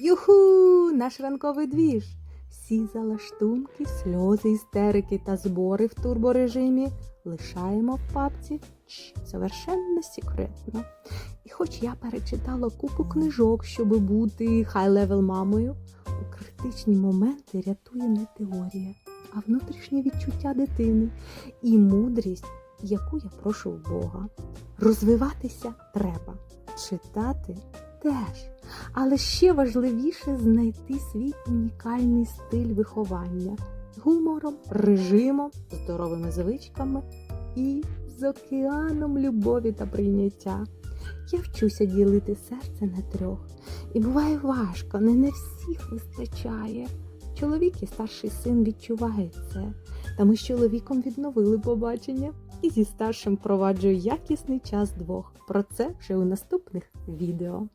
Юху! Наш ранковий двіж! Всі залаштунки, сльози, істерики та збори в турборежимі лишаємо в папці совершенно секретно. І хоч я перечитала купу книжок, щоб бути хай-левел мамою, у критичні моменти рятує не теорія, а внутрішнє відчуття дитини і мудрість, яку я прошу в Бога. Розвиватися треба, читати теж. Але ще важливіше знайти свій унікальний стиль виховання гумором, режимом, здоровими звичками і з океаном любові та прийняття. Я вчуся ділити серце на трьох, і буває важко, не на всіх вистачає. Чоловік і старший син відчувають це, та ми з чоловіком відновили побачення і зі старшим впроваджую якісний час двох. Про це вже у наступних відео.